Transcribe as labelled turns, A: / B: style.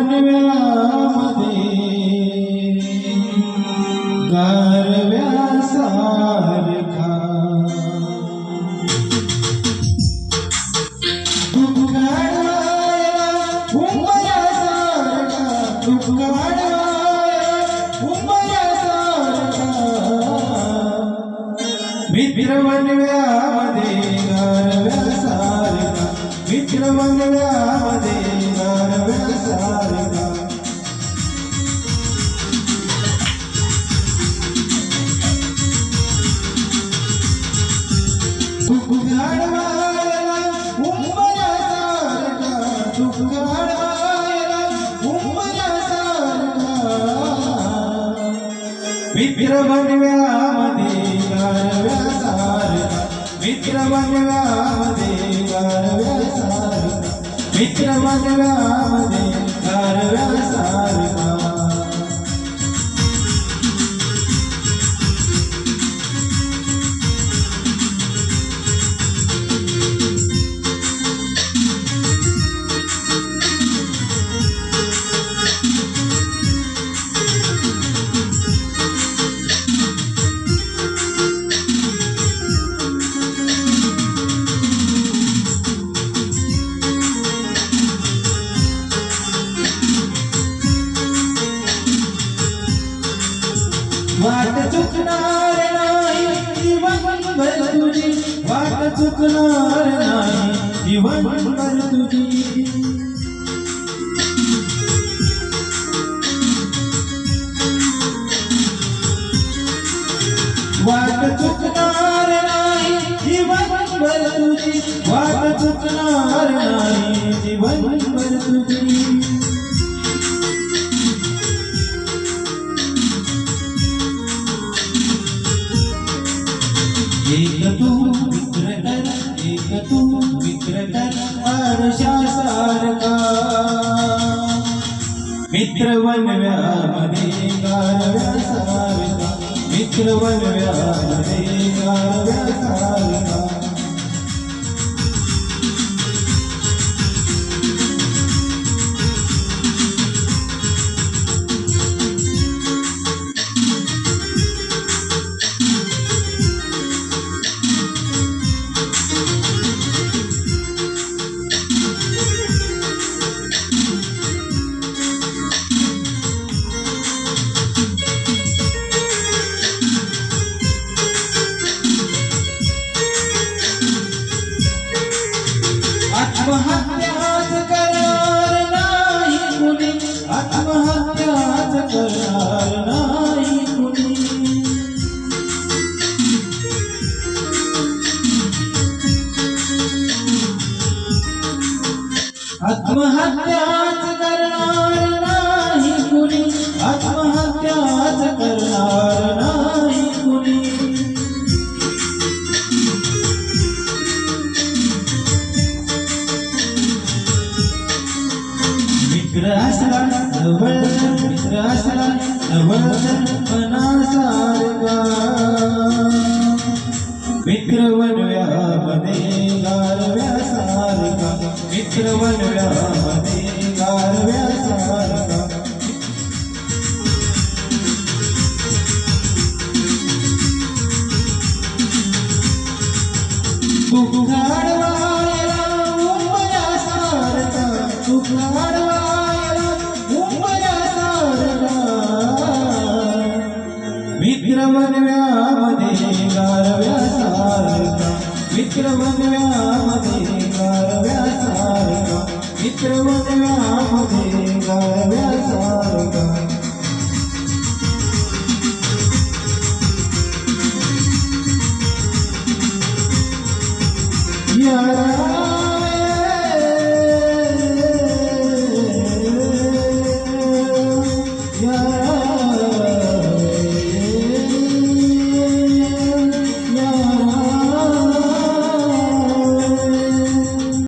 A: मित्र बनव्यामध्ये गारव्यासारखा दुःख गाडवायला उंबरासारखा दुःख गाडवायला उंबरासारखा मित्र बनव्यामध्ये उंबरासारखा दुःख गाडवायला उंबरासारखा मित्र बनव्यामध्ये गारव्यासारखा मित्र बनव्यामध्ये गारव्यासारखा मित्र बनव्यामध्ये वाट चुकणार नाही जीवनभर तुझी वाट चुकणार नाही जीवनभर तुझी वाट चुकणार नाही जीवनभर तुझी वाट चुकणार नाही. एक तू मित्र कर आरशासारखा मित्र बनव्यामध्ये गारव्यासारखा. मित्र बनव्यामध्ये आत्महत्याच करणार नाही कुणी. आत्महत्याच करणार नाही कुणी. आत्महत्या मित्र असला जवळ मित्र असला जवळ मनासारखा मित्र बनव्यामध्ये गारव्यासारखा मित्र बनव्यामध्ये गारव्यासारखा तू मित्र बनव्यामध्ये गारव्यासारखा मित्र बनव्यामध्ये गारव्यासारखा मित्र बनव्यामध्ये गारव्यासारखा यारा